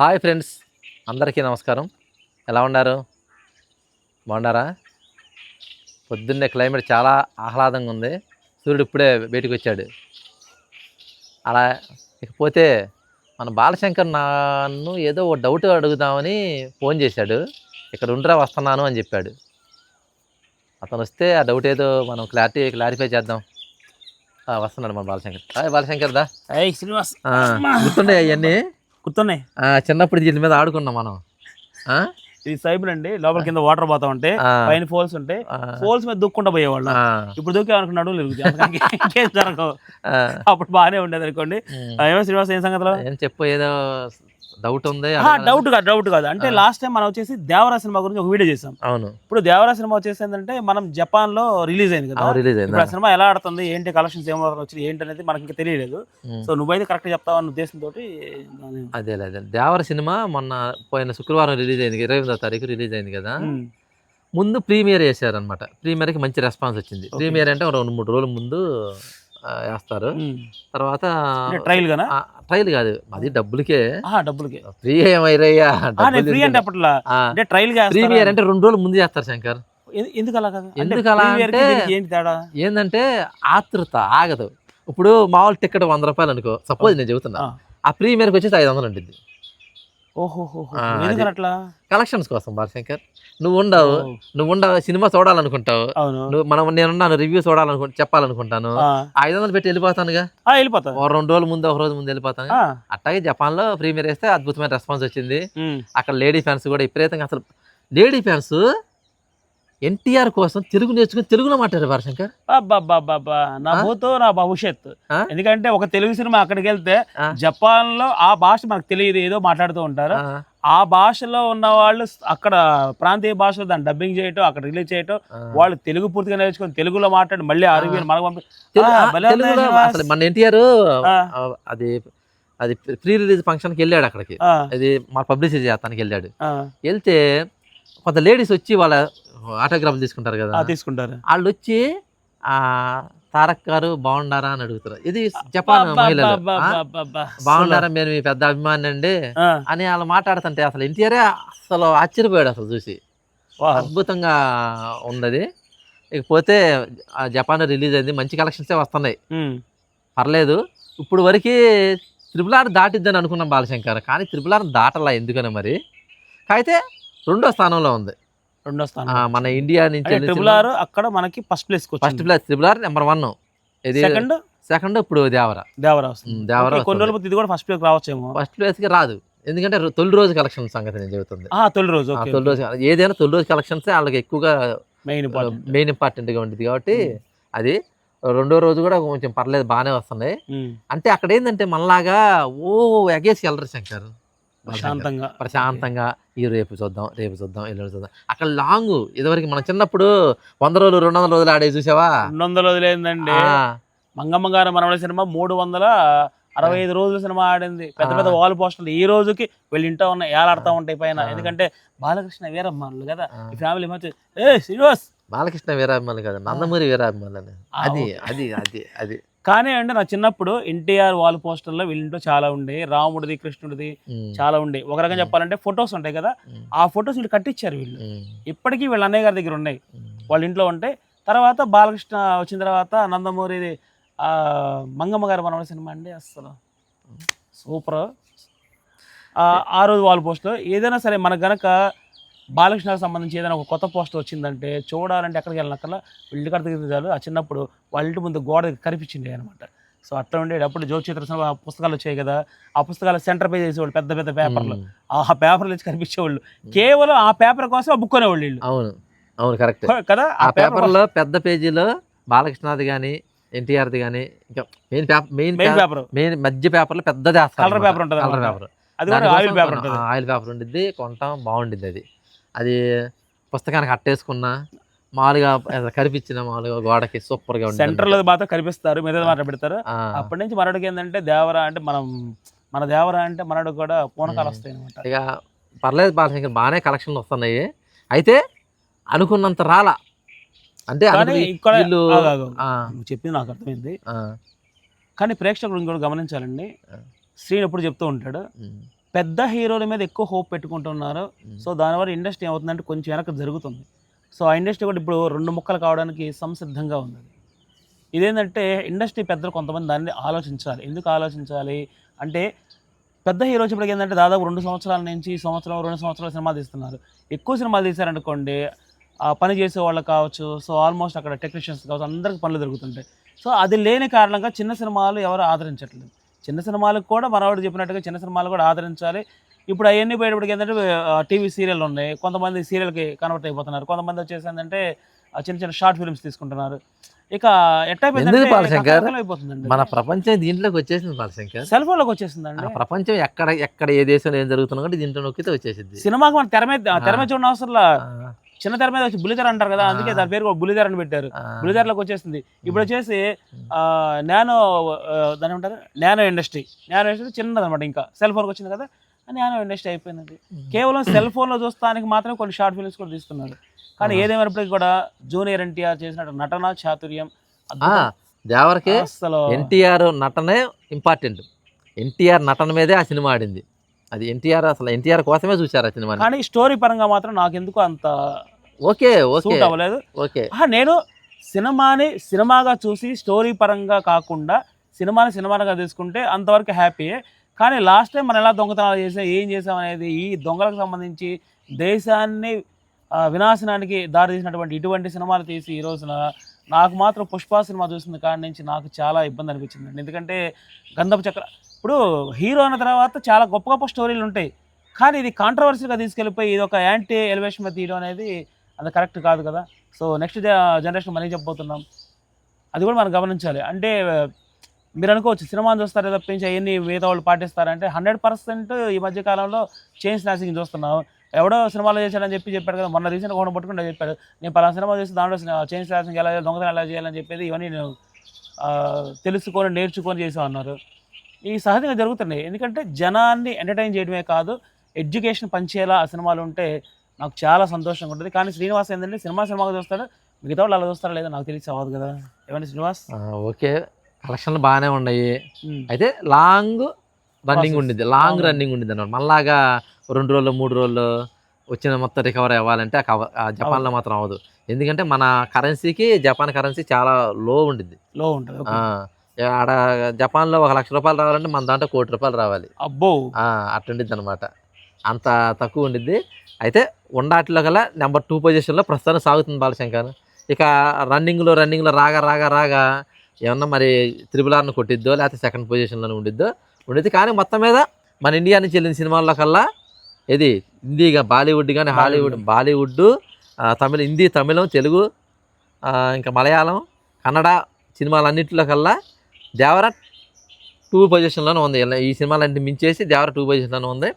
Hi friends అందరికీ నమస్కారం. ఎలా ఉన్నారు? బాగున్నారా? పొద్దున్నే క్లైమేట్ చాలా ఆహ్లాదంగా ఉంది. సూర్యుడు ఇప్పుడే బయటకు వచ్చాడు. అలా ఇకపోతే మన బాలశంకర్ నన్ను ఏదో ఓ డౌట్ అడుగుదామని ఫోన్ చేశాడు. ఇక్కడ ఉండరా వస్తున్నాను అని చెప్పాడు. అతను వస్తే ఆ డౌట్ ఏదో మనం క్లారిటీ క్లారిఫై చేద్దాం. వస్తున్నాడు మన బాలశంకర్. హాయ్ బాలశంకర్ దా. శ్రీనివాస్ గుర్తుండే అవన్నీ గుర్తున్నాయి? ఆ, చిన్నప్పుడు దీని మీద ఆడుకున్నాం మనం? ఇది సైబర్ అండి. లోపల కింద వాటర్ పోతా ఉంటే పైన ఫోల్స్ ఉంటాయి ఆ, ఫోల్స్ మీద దుక్కుంటా పోయేవాళ్ళు. ఇప్పుడు దూకే అనుకున్న నడువులు ఇరుగుతాయి అందుకని ఇంకేం జరగవు. ఆ. అప్పుడు బాగానే ఉండేది అనుకోండి. ఏమో శ్రీనివాస్ ఏం సంగతిలో? ఏం చెప్పు ఏదో డౌట్ ఉంది డౌట్ కాదు డౌట్ కాదు. అంటే లాస్ట్ టైం మనం వచ్చేసి దేవరా సినిమా గురించి ఒక వీడియో చేసాం అవును. ఇప్పుడు దేవరా సినిమా వచ్చేసి ఏంటంటే మనం జపాన్లో రిలీజ్ అయింది కదా. రిలీజ్ అయిందా ఆ సినిమా ఎలా ఆడుతుంది ఏంటి కలెక్షన్స్ ఏమో వచ్చింది ఏంటి అనేది మనకి ఇంకా తెలియలేదు. సో నువ్వైతే కరెక్ట్ చెప్తావన్న ఉద్దేశంతో అదే అదే దేవర సినిమా మొన్న పోయిన శుక్రవారం రిలీజ్ అయింది ఇరవై ఎనిమిదో తారీఖు రిలీజ్ అయింది కదా. ముందు ప్రీమియర్ వేసారనమాట ప్రీమియర్కి మంచి రెస్పాన్స్ వచ్చింది. ప్రీమియర్ అంటే ఒక రెండు మూడు రోజుల ముందు వేస్తారు. తర్వాత ట్రయల్ గానా? ట్రైల్ కాదు. అది డబ్బులకే. డబ్బులకి. ఫ్రీ ఏమైరయ్యా ఫ్రీ అంటే అప్పట్లో అంటే ట్రయల్గా ప్రీమియర్ అంటే రెండు రోజులు ముందు చేస్తారు శంకర్. ఎందుకు అలా కదా? ఎందుకు అలా అంటే- ఏంటి తేడా? ఏంటంటే ఆతృత ఆగదు. ఇప్పుడు మామూలు టికెట్ వంద రూపాయలు అనుకో సపోజ్ నేను చెబుతున్నా. ఆ. ప్రీమియర్కి వచ్చేసి ఐదు వందలు ఉంటుంది ఓహో అట్లా? కలెక్షన్స్ కోసం బాలశంకర్ నువ్వు ఉండవు నువ్వు ఉండవు సినిమా చూడాలనుకుంటావు. నువ్వు మనం నేనున్నాను రివ్యూ చూడాలనుకు చెప్పాలనుకుంటాను. ఐదు వందలు పెట్టి వెళ్ళిపోతానుగా. ఆ, వెళ్ళిపోతా. ఓ రెండు రోజుల ముందు ఒక రోజు ముందు వెళ్ళిపోతాను. అట్లాగే జపాన్లో ప్రీమియర్ వేస్తే అద్భుతమైన రెస్పాన్స్ వచ్చింది. అక్కడ లేడీ ఫ్యాన్స్ కూడా విపరీతంగా అసలు లేడీ ఫ్యాన్స్ ఎన్టీఆర్ కోసం తెలుగు నేర్చుకుని తెలుగులో మాట్లాడారు బాలశంకర్ అబ్బబ్బబ్బబ్బా, నా? భూతో నా భవిష్యత్? ఎందుకంటే ఒక తెలుగు సినిమా అక్కడికి వెళ్తే. జపాన్లో ఆ భాష మనకు తెలియదు ఏదో మాట్లాడుతూ ఉంటారు. ఆ, భాషలో ఉన్న వాళ్ళు అక్కడ ప్రాంతీయ భాషలో దాన్ని డబ్బింగ్ చేయటం అక్కడ రిలీజ్ చేయటం. వాళ్ళు తెలుగు పూర్తిగా నేర్చుకొని తెలుగులో మాట్లాడి మళ్ళీ మనకు. అసలు మన ఎన్టీఆర్. అది అది ప్రీ రిలీజ్ ఫంక్షన్కి వెళ్ళాడు అక్కడికి అది మా పబ్లిసిటీ చేస్తానికి వెళ్ళాడు వెళ్తే కొంత లేడీస్ వచ్చి వాళ్ళ ఆటోగ్రాఫ్ తీసుకుంటారు కదా తీసుకుంటారు వాళ్ళు వచ్చి ఆ తారక్ గారు బాగుండారా అని అడుగుతారు. ఇది జపాన్ మహిళలు. బాగుండారా మీరు మీ పెద్ద అభిమాని అండి? అని వాళ్ళు మాట్లాడుతుంటే అసలు ఎన్టీఆర్ అసలు ఆశ్చర్యపోయాడు అసలు చూసి. అద్భుతంగా ఉన్నది. ఇకపోతే ఆ జపాన్ రిలీజ్ అయింది. మంచి కలెక్షన్సే వస్తున్నాయి. పర్లేదు. ఇప్పుడు వరకు త్రిపుల్ ఆర్ దాటిద్దని అనుకున్నాం బాలశంకర్. కానీ త్రిపుల్ ఆర్ దాటలా ఎందుకని మరి? అయితే రెండో స్థానంలో ఉంది. రెండో స్థానం. మన ఇండియా నుంచి ట్రిపుల్ ఆర్ అక్కడ మనకి first place first place triple R number one ఇది సెకండ్ సెకండ్ ఇప్పుడు దేవర. దేవరా దేవరా కొన్ని. రోజులు ఇది కూడా ఫస్ట్ ప్లేస్ రావచ్చేమో. ఫస్ట్ ప్లేస్కి రాదు. ఎందుకంటే తొలి రోజు కలెక్షన్ సంగతి నేను చెబుతుంది. ఆ తొలి రోజు. తొలి రోజు ఏదైనా తొలి రోజు కలెక్షన్స్ వాళ్ళకి ఎక్కువగా మెయిన్ మెయిన్ ఇంపార్టెంట్గా ఉంటుంది కాబట్టి అది రెండో రోజు కూడా కొంచెం పర్లేదు బాగానే వస్తున్నాయి. అంటే అక్కడ ఏంటంటే మనలాగా ఓ ఎగేసి వెళ్ళరు శంకర్. ప్రశాంతంగా. ప్రశాంతంగా. ఈ రేపు చూద్దాం రేపు చూద్దాం ఎల్లుండి చూద్దాం. అక్కడ లాంగ్ ఇదివరకు మన చిన్నప్పుడు వంద రోజులు రెండు వందల రోజులు ఆడే చూసావా? రెండు వందల వదిలేందండి ఆ, మంగమ్మ గారు మనవడి సినిమా మూడు వందల అరవై ఐదు రోజుల సినిమా ఆడింది. పెద్ద పెద్ద. వాల్ పోస్టర్లు. ఈ రోజుకి వీళ్ళు ఇంటా ఉన్నాయి ఏలాడుతా ఉంటాయి పైన. ఎందుకంటే బాలకృష్ణ వీరమ్మలు కదా. ఈ ఫ్యామిలీ మధ్య ఏ శ్రీనివాస్! బాలకృష్ణ వీరాభిమానులు కదా నందమూరి వీరాభిమానులు అది. అది అది అది. కానీ అంటే నా చిన్నప్పుడు ఎన్టీఆర్ వాల్ పోస్టర్లో వీళ్ళింటో చాలా ఉండే రాముడిది కృష్ణుడిది చాలా ఉండే. ఒక రకంగా. చెప్పాలంటే ఫొటోస్ ఉంటాయి కదా ఆ ఫొటోస్ వీళ్ళు కట్టించారు వీళ్ళు. ఇప్పటికీ వీళ్ళ అన్నయ్య గారి దగ్గర ఉన్నాయి. వాళ్ళ ఇంట్లో ఉంటాయి తర్వాత బాలకృష్ణ వచ్చిన తర్వాత నందమూరి మంగమ్మ గారు మనవడి సినిమా అండి అసలు సూపర్. ఆ రోజు వాల్ పోస్ట్ ఏదైనా సరే మనకు గనక బాలకృష్ణకు సంబంధించి ఏదైనా ఒక కొత్త పోస్ట్ వచ్చిందంటే చూడాలంటే ఎక్కడికి వెళ్ళినక్కల్లా ఇల్లు కడితే చాలు ఆ చిన్నప్పుడు వాళ్ళ ఇంటి ముందు గోడ దగ్గర కనిపించింది అనమాట సో అట్లా ఉండేది. అప్పుడు జ్యోతిచిత్ర పుస్తకాలు వచ్చాయి కదా. ఆ పుస్తకాలు సెంటర్ పేజ్ చేసేవాళ్ళు పెద్ద పెద్ద పేపర్లు. ఆ పేపర్లు వచ్చి కనిపించేవాళ్ళు. కేవలం ఆ పేపర్ కోసం ఆ బుక్ కొనేవాళ్ళు వీళ్ళు. అవును. అవును కరెక్ట్. కదా? ఆ పేపర్లో పెద్ద పేజీలో బాలకృష్ణది కానీ ఎన్టీఆర్ది కానీ ఇంకా main paper main main paper. Main మధ్య పేపర్లో పెద్దది Colour paper ఉంటది కలర్. పేపర్. అది కూడా ఆయిల్ పేపర్ ఉంటుంది. ఆయిల్ పేపర్ ఉండిద్ది కొంటాం బాగుండిద్ది అది. అది పుస్తకానికి అట్టేసుకున్నా మామూలుగా కనిపించిన మామూలుగా గోడకి సూపర్గా సెంటర్లో మాత్రం కనిపిస్తారు మీద మాట పెడతారు అప్పటి నుంచి మనడికి ఏంటంటే దేవరా అంటే మనం మన దేవరా అంటే మనడు కూడా పూనకాలు. వస్తాయి అనమాట ఇక పర్లేదు బాలశంకర్ బాగానే కలెక్షన్లు వస్తున్నాయి. అయితే అనుకున్నంత రాలా. అంటే వీళ్ళు చెప్పింది నాకు అర్థమైంది. కానీ ప్రేక్షకులు ఇంకోటి గమనించాలండి. శ్రీని ఎప్పుడు చెప్తూ ఉంటాడు. పెద్ద హీరోల మీద ఎక్కువ హోప్ పెట్టుకుంటున్నారు. సో దానివల్ల ఇండస్ట్రీ ఏమవుతుందంటే కొంచెం వెనక జరుగుతుంది. సో ఆ ఇండస్ట్రీ కూడా ఇప్పుడు రెండు ముక్కలు కావడానికి సంసిద్ధంగా ఉంది. ఇదేంటంటే ఇండస్ట్రీ పెద్దలు కొంతమంది దాన్ని ఆలోచించాలి. ఎందుకు ఆలోచించాలి? అంటే పెద్ద హీరో వచ్చేప్పటికి ఏంటంటే దాదాపు రెండు సంవత్సరాల నుంచి సంవత్సరం రెండు సంవత్సరాల సినిమాలు తీస్తున్నారు. ఎక్కువ సినిమాలు తీశారనుకోండి ఆ పని చేసే వాళ్ళు కావచ్చు సో ఆల్మోస్ట్ అక్కడ టెక్నీషియన్స్ కావచ్చు అందరికి పనులు దొరుకుతుంటాయి. సో అది లేని కారణంగా చిన్న సినిమాలు ఎవరు ఆదరించట్లేదు. చిన్న సినిమాలకు కూడా మనవాడు చెప్పినట్టుగా చిన్న సినిమాలు కూడా ఆదరించాలి. ఇప్పుడు అవన్నీ పోయేటప్పటికి ఏంటంటే టీవీ సీరియల్ ఉన్నాయి. కొంతమంది సీరియల్కి కన్వర్ట్ అయిపోతున్నారు. కొంతమంది వచ్చేసి ఏంటంటే చిన్న చిన్న షార్ట్ ఫిల్మ్స్ తీసుకుంటున్నారు. ఇక ఎట్ట మన ప్రపంచం దీంట్లోకి వచ్చేసింది బాలశంకర్. సెల్ ఫోన్లోకి ఆ వచ్చేసిందండి ప్రపంచం ఎక్కడ ఎక్కడ ఏ దేశంలో ఏం జరుగుతున్నా కూడా దీంట్లో నొక్కితే వచ్చేసింది సినిమాకి మన తెర మీద తెర మీద ఆ. చూడడం అవసరం చిన్న తెర మీద వచ్చి బుల్లితెర అంటారు కదా అందుకే. దాని పేరు కూడా బుల్లితెర అని పెట్టారు బుల్లితెరలోకి వచ్చేసింది. ఇప్పుడు వచ్చేసి ఆ, నానో దాని ఏమంటారు? Nano industry. నానో ఇండస్ట్రీ చిన్నది అనమాట ఇంకా. సెల్ ఫోన్కి వచ్చింది కదా నానో ఇండస్ట్రీ అయిపోయింది కేవలం సెల్ ఫోన్లో చూస్తానికి మాత్రమే కొన్ని షార్ట్ ఫిల్మ్స్ కూడా తీస్తున్నారు. కానీ. ఏదేమైనప్పటికీ కూడా జూనియర్ ఎన్టీఆర్ చేసినట్టు నటన చాతుర్యం. దేవరకి అసలు ఎన్టీఆర్ నటనే ఇంపార్టెంట్ ఎన్టీఆర్ నటన మీదే ఆ సినిమా ఆడింది. అది ఎన్టీఆర్ అసలు ఎన్టీఆర్ కోసమే చూశారు ఆ సినిమాని. కానీ స్టోరీ పరంగా మాత్రం నాకు ఎందుకు అంత ఓకే ఓకే. సూట్ అవ్వలేదు. ఓకే. నేను సినిమాని సినిమాగా చూసి స్టోరీ పరంగా కాకుండా సినిమాని సినిమాగా తీసుకుంటే అంతవరకు హ్యాపీయే కానీ లాస్ట్ టైం మనం ఎలా దొంగతనాలు చేసాం ఏం చేసాం అనేది ఈ దొంగలకు సంబంధించి దేశాన్ని వినాశనానికి దారి తీసినటువంటి ఇటువంటి సినిమాలు తీసి ఈ రోజున నాకు మాత్రం పుష్ప సినిమా చూసిన కాడి నుంచి నాకు చాలా ఇబ్బంది అనిపించింది ఎందుకంటే గంధపు చక్ర ఇప్పుడు హీరో అన్న తర్వాత చాలా గొప్ప గొప్ప స్టోరీలు ఉంటాయి. కానీ ఇది కాంట్రవర్సీగా తీసుకెళ్ళిపోయి ఇది ఒక యాంటీ ఎలివేషన్ మీద తీయడం అనేది అది కరెక్ట్ కాదు కదా. సో నెక్స్ట్ జనరేషన్ మనీ చెప్పబోతున్నాం? అది కూడా మనం గమనించాలి. అంటే మీరు అనుకోవచ్చు సినిమాని చూస్తారు తప్పించి అవన్నీ మిగతా వాళ్ళు పాటిస్తారంటే హండ్రెడ్ పర్సెంట్ ఈ మధ్య కాలంలో చైన్ స్నాచింగ్ చూస్తున్నాం. ఎవడో సినిమాలో చేశాడని చెప్పి చెప్పాడు కదా మొన్న రీసెంట్గా కూడా పట్టుకుంటే చెప్పాడు. నేను పలానా సినిమా చేసి దాంట్లో చైన్ స్నాచింగ్ ఎలా చేయాలి దొంగతనం ఎలా చేయాలని చెప్పేది ఇవన్నీ నేను తెలుసుకొని నేర్చుకొని చేసాం అన్నారు. ఈ సహజంగా జరుగుతున్నాయి. ఎందుకంటే జనాన్ని ఎంటర్టైన్ చేయడమే కాదు ఎడ్యుకేషన్ పనిచేయాలా ఆ సినిమాలు ఉంటే నాకు చాలా సంతోషంగా ఉంటుంది. కానీ శ్రీనివాస్ ఏంటంటే సినిమా సినిమాగా చూస్తాడు మిగతా వాళ్ళు అలా చూస్తారా లేదా నాకు తెలిసి అవ్వదు కదా. ఏమండి శ్రీనివాస్? ఓకే. కలెక్షన్లు బాగానే ఉన్నాయి. అయితే లాంగ్ రన్నింగ్. ఉండిద్ది. లాంగ్ రన్నింగ్ ఉండిద్ది అనమాట మళ్ళాగా రెండు రోజులు మూడు రోజులు వచ్చిన మొత్తం రికవర్ అవ్వాలంటే జపాన్లో మాత్రం అవ్వదు. ఎందుకంటే మన కరెన్సీకి జపాన్ కరెన్సీ చాలా లో ఉండిద్ది. లో ఉంటుంది ఆడ జపాన్లో ఒక లక్ష రూపాయలు రావాలంటే మన దాంట్లో కోటి రూపాయలు రావాలి. అబ్బో. ఆ, అట్టుండిద్ది అనమాట అంత తక్కువ ఉండిద్ది. అయితే ఉండాటిలో గల నెంబర్ టూ పొజిషన్లో ప్రస్తుతానికి సాగుతుంది బాలశంకర్. ఇక రన్నింగ్లో రన్నింగ్లో రాగా రాగా రాగా ఏమన్నా మరి త్రిబుల్ ఆర్ని కొట్టిద్దో లేకపోతే సెకండ్ పొజిషన్లోనే ఉండిద్దో ఉండిద్ది. కానీ మొత్తం మీద మన ఇండియా నుంచి వెళ్ళిన సినిమాల్లో కల్లా ఇది హిందీగా బాలీవుడ్ కానీ హాలీవుడ్ బాలీవుడ్ తమిళ హిందీ తమిళం తెలుగు ఇంకా మలయాళం కన్నడ సినిమాలన్నింటిలో కల్లా దేవర టూ పొజిషన్లోనే ఉంది. ఈ సినిమాలన్నీ మించేసి దేవర టూ పొజిషన్లోనే ఉంది.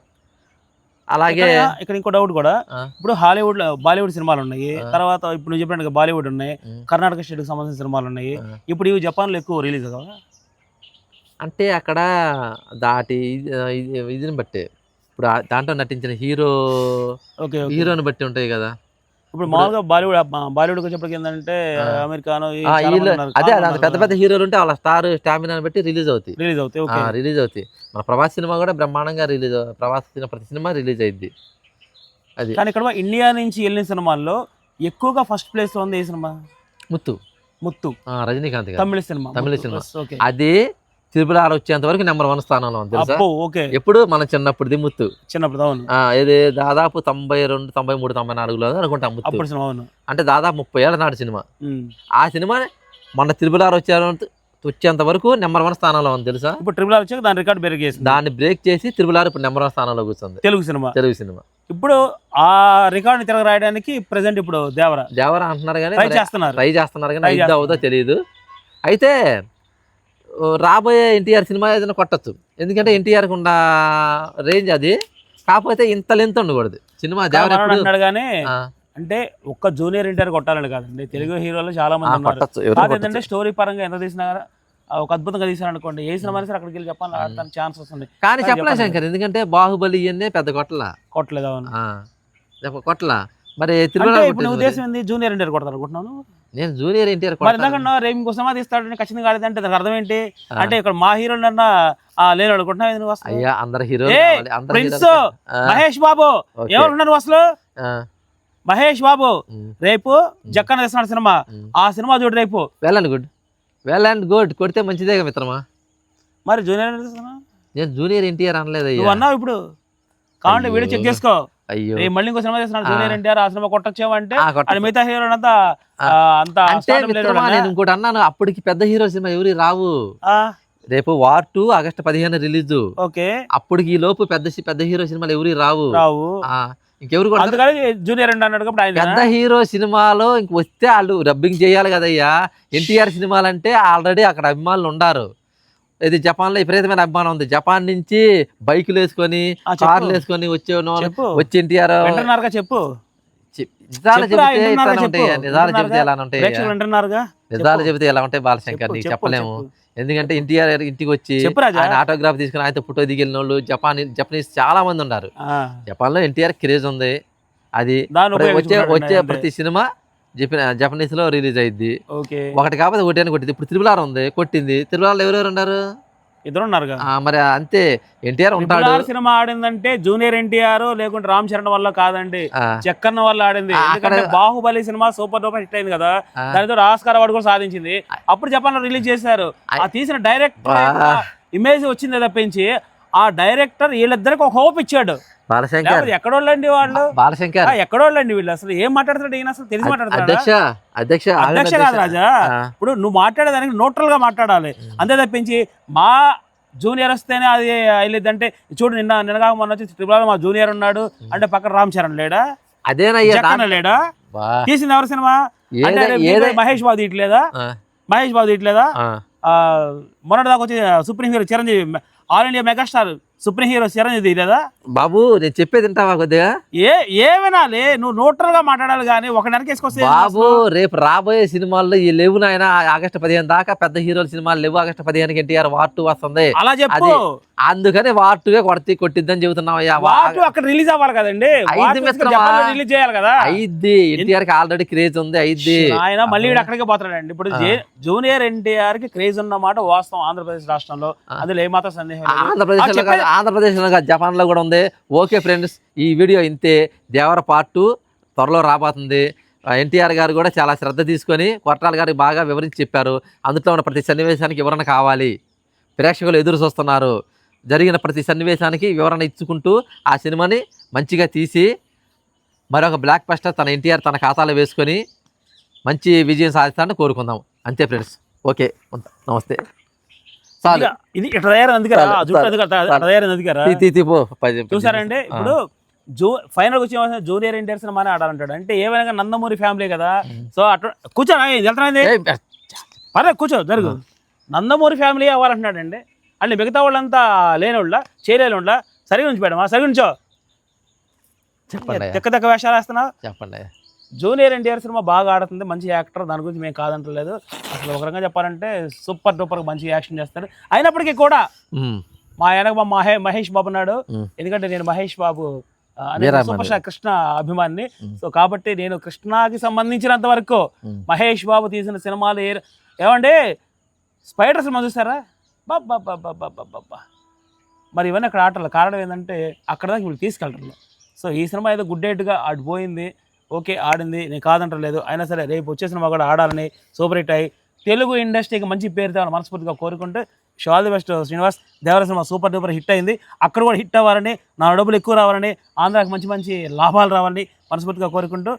అలాగే ఇక్కడ ఇంకో డౌట్ కూడా. ఇప్పుడు హాలీవుడ్ బాలీవుడ్ సినిమాలు ఉన్నాయి. తర్వాత ఇప్పుడు నువ్వు చెప్పినట్టుగా బాలీవుడ్ ఉన్నాయి కర్ణాటక స్టేట్కి సంబంధించిన సినిమాలు ఉన్నాయి. ఇప్పుడు ఇవి జపాన్లో ఎక్కువ రిలీజ్ కదా అంటే అక్కడ దాటి ఇది- ఇదిని బట్టి ఇప్పుడు దాంట్లో నటించిన హీరో. హీరోని బట్టి ఉంటాయి కదా ఇప్పుడు మామూలుగా బాలీవుడ్ బాలీవుడ్ వచ్చేప్పటికి ఏంటంటే. అమెరికాను అదే పెద్ద పెద్ద హీరోలు ఉంటే వాళ్ళ స్టార్ స్టామినాని బట్టి రిలీజ్ అవుతాయి. రిలీజ్ అవుతాయి ఓకే. రిలీజ్ అవుతాయి. మన ప్రభాస్ సినిమా కూడా బ్రహ్మాండంగా రిలీజ్ ప్రభాస్ సినిమా ప్రతి సినిమా రిలీజ్ అయింది. అది. కానీ ఇక్కడ ఇండియా నుంచి వెళ్ళిన సినిమాల్లో ఎక్కువగా ఫస్ట్ ప్లేస్లో ఉంది ఏ సినిమా? ముత్తు. ముత్తు. రజనీకాంత్ తమిళ సినిమా. తమిళ. సినిమా. అది త్రిపుల ఆర్ వచ్చేంత వరకు నెంబర్ వన్ స్థానంలో ఉంది తెలుసా? ఓకే. ఎప్పుడు మన చిన్నప్పుడుది ముత్తు. చిన్నప్పుడు అవును. ఇది దాదాపు తొంభై రెండు తొంభై మూడు తొంభై నాలుగులో అనుకుంటా ముత్తు. అంటే దాదాపు ముప్పై ఏళ్ళ నాటి సినిమా. ఆ సినిమా మన త్రిపులార్ వచ్చారు వచ్చేంత వరకు నెంబర్ వన్ స్థానంలో ఉంది తెలుసా? ఇప్పుడు ట్రిపుల్ ఆర్ వచ్చాక దాని రికార్డ్ పెరిగేసింది దాన్ని బ్రేక్ చేసి త్రిపులార్ ఇప్పుడు నెంబర్ వన్ స్థానంలో కూర్చుంది. తెలుగు సినిమా. తెలుగు సినిమా. ఇప్పుడు ఆ రికార్డ్ని తిరగ రాయడానికి ప్రెసెంట్ ఇప్పుడు దేవర. దేవర అంటున్నారు కానీ ట్రై చేస్తున్నారు. ట్రై చేస్తున్నారు కానీ. అవుదో తెలియదు అయితే రాబోయే ఎన్టీఆర్ సినిమా ఏదైనా కొట్టచ్చు. ఎందుకంటే ఎన్టీఆర్కి ఉన్న రేంజ్ అది. కాకపోతే ఇంత లెంత్ ఉండకూడదు. సినిమా అంటున్నాడు కానీ అంటే ఒక్క జూనియర్ ఇంటర్ కొట్టాలని కాదండి. తెలుగు హీరోలు చాలా మంది ఉన్నారు. ఏంటంటే. స్టోరీ పరంగా ఎంత తీసినా ఒక అద్భుతంగా తీసారు అనుకోండి ఏ సినిమా సరే అక్కడికి వెళ్ళి చెప్పాలని ఛాన్స్ వస్తుంది. కానీ చెప్పలే. శంకర్ ఎందుకంటే బాహుబలి ఇవన్నీ పెద్ద కొట్టలా. కొట్టలేదు అవును కొట్టలా. మరి ఇప్పుడు ఉద్దేశం ఏంది జూనియర్ ఎన్టీఆర్ కొడతారు అనుకుంటున్నాను నేను జూనియర్ ఎన్టీఆర్ మరి ఇందాక రేపు సినిమా తీస్తాడని ఖచ్చితంగా కాలేదంటే దానికి అర్థం ఏంటి. అంటే ఇక్కడ మా హీరోలు అన్నా లేని అనుకుంటున్నావు నువ్వు అసలు? అయ్యా అందరు హీరో ప్రిన్స్ మహేష్ బాబు ఎవరు ఉన్నారు అసలు? మహేష్ బాబు రేపు జక్కన తెస్తున్నాడు సినిమా. ఆ సినిమా చూడు రేపు. Well and good. Well and good. కొడితే మంచిదే మిత్రమా? మరి జూనియర్? నేను జూనియర్ ఎన్టీఆర్ అనలేదు అన్నావు ఇప్పుడు. కావాలంటే వీడియో చెక్. చేసుకో. అయ్యో. మళ్ళీ ఇంకో సినిమా చేస్తున్నాడు. జూనియర్ ఎన్టీఆర్ ఆ సినిమా కొట్టొచ్చేవా అంటే ఆ, కొట్ట- అది మిగతా హీరో అంతా అంత అంటే? నేను ఇంకోటి అన్నాను అప్పటికి పెద్ద హీరో సినిమా ఎవరి రావు? రేపు వార్ టూ ఆగస్టు పదిహేను రిలీజ్. ఓకే. అప్పటికి ఈ లోపు పెద్ద పెద్ద హీరో సినిమాలు ఎవరి రావు? రావు. ఇంకెవరు జూనియర్ పెద్ద హీరో సినిమాలో ఇంక వస్తే వాళ్ళు డబ్బింగ్ చేయాలి కదయ్యా. ఎన్టీఆర్ సినిమాలు అంటే ఆల్రెడీ అక్కడ అభిమానులు ఉండారు. ఇది జపాన్లో విపరీతమైన అభిమానం ఉంది జపాన్ నుంచి బైకులు వేసుకొని. కార్లు వేసుకొని వచ్చే వచ్చి ఎన్టీఆర్ చెప్పు నిజాలు చెబితే ఉంటాయి. నిజాలు చెబితే? ఎలా ఉంటాయి నిజాలు. చెబితే ఎలా ఉంటాయి బాలశంకర్ నీకు చెప్పు, చెప్పలేము చెప్పు. ఎందుకంటే ఎన్టీఆర్ ఇంటికి వచ్చి. ఆయన ఆటోగ్రాఫ్ తీసుకుని ఆయనతో ఫోటో దిగిన వాళ్ళు జపాన్ జపనీస్ చాలా మంది ఉన్నారు జపాన్లో ఎన్టీఆర్ క్రేజ్ ఉంది అది వచ్చే వచ్చే. ప్రతి సినిమా జపనీస్లో రిలీజ్ అయింది ఓకే. ఒకటి కాకపోతే ఒకటి అని కొట్టింది. ఇప్పుడు తిరుమల ఉంది కొట్టింది. తిరుమలలో ఎవరెవరు ఉన్నారు? ఇద్దరు ఉన్నారుగా? ఆ, మరి అంతే ఎన్టీఆర్ ఉంటాడు. సినిమా ఆడిందంటే జూనియర్ ఎన్టీఆర్ లేకుంటే రామ్ చరణ్ వల్ల కాదండి. చెక్కన్న వల్ల ఆడింది. బాహుబలి సినిమా సూపర్ డూపర్ హిట్ అయింది కదా. దానితో ఆస్కార్ అవార్డు కూడా సాధించింది. అప్పుడు జపాన్లో రిలీజ్ చేశారు. ఆ తీసిన డైరెక్టర్ బా. ఇమేజ్ వచ్చింది తప్పించి ఆ డైరెక్టర్ వీళ్ళిద్దరికి ఒక హోప్ ఇచ్చాడు. బాలశంకర్. ఎక్కడోళ్ళండి వాళ్ళు? బాలశంకర్. ఎక్కడోళ్ళండి వీళ్ళు? అసలు ఏం మాట్లాడుతున్నాడు ఈయన? అసలు తెలిసి మాట్లాడుతున్నాడా అధ్యక్ష అధ్యక్ష కాదు రాజా. ఇప్పుడు నువ్వు మాట్లాడేదానికి న్యూట్రల్గా మాట్లాడాలి అంతే తప్పించి మా జూనియర్ వస్తేనే అది అయ్యలేదంటే చూడు నిన్న నిన్నగా మొన్న వచ్చి త్రిపురలో మా జూనియర్ ఉన్నాడు. అంటే పక్కన రామ్ చరణ్ లేడా? అదేనయ్యా జక్కన్న లేడా? తీసింది ఎవరి సినిమా? మహేష్ బాబు తీయట్లేదా? మహేష్ బాబు తీయట్లేదా? మొన్నటి దాకా వచ్చి supreme hero Chiranjeevi all India megastar supreme hero Chiranjeevi తీయలేదా బాబు నేను చెప్పేది వింటావా కొద్దిగా? ఏ ఏ వినాలి నువ్వు న్యూట్రల్గా మాట్లాడాలి కానీ ఒక వెనకేసుకొస్తే ఏం బాబు? రేపు రాబోయే సినిమాల్లో ఈ లేవు నాయన ఆగస్టు పదిహేను దాకా పెద్ద హీరోల సినిమాలు లేవు ఆగస్టు పదిహేనుకి ఎన్టీఆర్ వార్ టూ వస్తుంది. అలా చెప్పు. అది అందుకని వార్ టూవే కొడితే కొట్టిద్దని చెబుతున్నావయ్యా వాటు అక్కడ రిలీజ్ అవ్వాలి కదండి. ఐదు. రిలీజ్ చేయాలి కదా. అయిద్ది ఎన్టీఆర్కి ఆల్రెడీ క్రేజ్ ఉంది అయిద్ది ఆయన మళ్ళీ అక్కడికే పోతాడండి. ఇప్పుడు జూనియర్ ఎన్టీఆర్కి క్రేజ్ ఉన్నమాట వాస్తవం ఆంధ్రప్రదేశ్ రాష్ట్రంలో. అందులో ఏమాత్రం సందేహం లేదు. ఆంధ్రప్రదేశ్ ఆంధ్రప్రదేశ్లో జపాన్లో కాదు కూడా ఉంది. ఓకే ఫ్రెండ్స్ ఈ వీడియో ఇంతే. దేవర పార్ట్ టూ త్వరలో రాబోతుంది. ఎన్టీఆర్ గారు కూడా చాలా శ్రద్ధ తీసుకొని కొట్టాల గారికి బాగా వివరించి చెప్పారు. అందులో ఉన్న ప్రతి సన్నివేశానికి వివరణ కావాలి. ప్రేక్షకులు ఎదురు చూస్తున్నారు. జరిగిన ప్రతి సన్నివేశానికి వివరణ ఇచ్చుకుంటూ ఆ సినిమాని మంచిగా తీసి మరొక బ్లాక్ బస్టర్ తన ఎన్టీఆర్ తన ఖాతాలో వేసుకొని మంచి విజయం సాధిస్తానని కోరుకుందాం. అంతే ఫ్రెండ్స్. ఓకే ఉంటా. నమస్తే. చాలు. ఇది ఇట్లా తయారైంది తయారైంది చూసారంటే. ఇప్పుడు జూ ఫైనల్ వచ్చి జూనియర్ ఎన్టీఆర్ సినిమానే ఆడాలంటాడు. అంటే ఏమైనా నందమూరి ఫ్యామిలీ కదా సో అట్లా కూర్చోనా పర్లేదు కూర్చో జరుగు. నందమూరి ఫ్యామిలీ అవ్వాలంటున్నాడండి. అంటే మిగతా వాళ్ళంతా లేనోళ్ళ చేయలేనోళ్ళ సరిగా నుంచి మేడమా సరిగా నుంచో చెప్పండి తెక్క తెక్క వేషాలు వేస్తున్నావు చెప్పండి. జూనియర్ ఎన్టీఆర్ సినిమా బాగా ఆడుతుంది మంచి యాక్టర్ దాని గురించి మేము కాదంటలేదు. అసలు ఒక రకంగా చెప్పాలంటే సూపర్ డూపర్ మంచి యాక్షన్ చేస్తాడు. అయినప్పటికీ కూడా మా వెనక మా మహే మహేష్ బాబు ఉన్నాడు. ఉమ్, ఎందుకంటే నేను మహేష్ బాబు. సూపర్ స్టార్ కృష్ణ అభిమాని. సో కాబట్టి నేను కృష్ణకి సంబంధించినంత వరకు. మహేష్ బాబు తీసిన సినిమాలు ఏమండి? స్పైడర్ సినిమా చూసారా? బాబా మరి ఇవన్నీ అక్కడ ఆటలు. కారణం ఏంటంటే అక్కడ దాకా వీళ్ళు తీసుకెళ్ళరు సో ఈ సినిమా ఏదో గుడ్ డేట్గా ఆడిపోయింది. ఓకే ఆడింది. నేను కాదంటలేదు. అయినా సరే రేపు వచ్చేసిన మా కూడా ఆడాలని సూపర్ హిట్ అయ్యి తెలుగు ఇండస్ట్రీకి మంచి పేరు తేవాలని మనస్ఫూర్తిగా కోరుకుంటూ all the best Srinivas. Devara cinema super duper hit అయింది. అక్కడ కూడా హిట్ అవ్వాలని నా డబ్బులు ఎక్కువ రావాలని ఆంధ్రాకి మంచి మంచి లాభాలు రావాలని మనస్ఫూర్తిగా కోరుకుంటూ